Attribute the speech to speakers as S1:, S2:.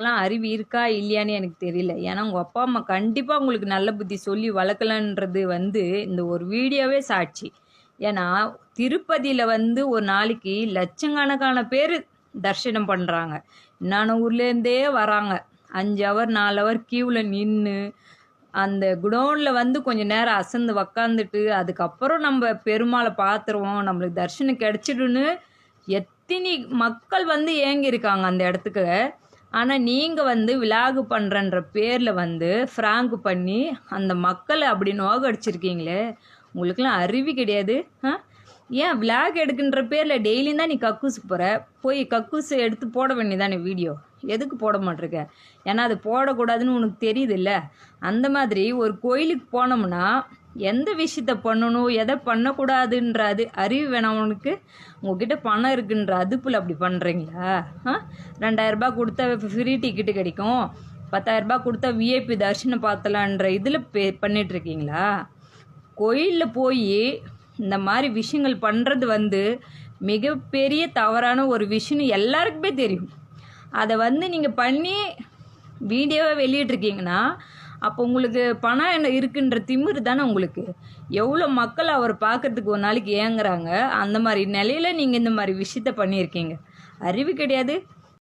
S1: எல்லாம் அறிவு இருக்கா இல்லையான்னு எனக்கு தெரியல. ஏன்னா உங்கள் அப்பா அம்மா கண்டிப்பாக உங்களுக்கு நல்ல புத்தி சொல்லி வளர்க்கலன்றது வந்து இந்த ஒரு வீடியோவே சாட்சி. ஏன்னா திருப்பதியில் வந்து ஒரு நாளைக்கு லட்சக்கணக்கான பேர் தரிசனம் பண்ணுறாங்க என்னென்ன ஊர்லேருந்தே வராங்க. அஞ்சு ஹவர் நாலு ஹவர் க்யூவில் நின்று அந்த குடோனில் வந்து கொஞ்சம் நேரம் அசந்து உக்காந்துட்டு அதுக்கப்புறம் நம்ம பெருமாளை பார்த்துருவோம். நம்மளுக்கு தரிசனம் கிடச்சிடுன்னு எத்தனை மக்கள் வந்து ஏங்கியிருக்காங்க அந்த இடத்துக்கு. ஆனால் நீங்கள் வந்து விலாகு பண்ணுறன்ற பேரில் வந்து ஃப்ராங்கு பண்ணி அந்த மக்களை அப்படி நோக அடிச்சிருக்கீங்களே உங்களுக்குலாம் அருவி கிடையாது ஆ? ஏன் விலாக் எடுக்கின்ற பேரில் டெய்லியும் தான் நீ கக்கூஸ் போகிற போய் கக்கூஸ் எடுத்து போட வேண்டியதானே வீடியோ? எதுக்கு போட மாட்டிருக்க? ஏன்னா அது போடக்கூடாதுன்னு உனக்கு தெரியுது இல்லை அந்த மாதிரி ஒரு கோயிலுக்கு போனோம்னா எந்த விஷயத்த பண்ணணும் எதை பண்ணக்கூடாதுன்ற அது அறிவு வேணாம் அவனுக்கு உங்ககிட்ட பணம் இருக்குன்ற அதுப்புல அப்படி பண்ணுறீங்களா ஆ? ரெண்டாயிரரூபா கொடுத்தா ஃப்ரீ டிக்கெட்டு கிடைக்கும். பத்தாயிரரூபா கொடுத்தா விஐபி தரிசனம் பார்த்தலான்ற இதில் பே பண்ணிகிட்ருக்கீங்களா கோயிலில் போய் இந்த மாதிரி விஷயங்கள் பண்ணுறது வந்து மிகப்பெரிய தவறான ஒரு விஷயம்னு எல்லாருக்குமே தெரியும். அதை வந்து நீங்கள் பண்ணி வீடியோவை வெளியிட்ருக்கீங்கன்னா அப்போ உங்களுக்கு பணம் என்ன இருக்குன்ற திமிரு தானே உங்களுக்கு? எவ்வளோ மக்கள் அவர் பார்க்கறதுக்கு ஒரு நாளைக்கு ஏங்குறாங்க. அந்த மாதிரி நிலையில நீங்கள் இந்த மாதிரி விஷயத்த பண்ணியிருக்கீங்க. அறிவு கிடையாது.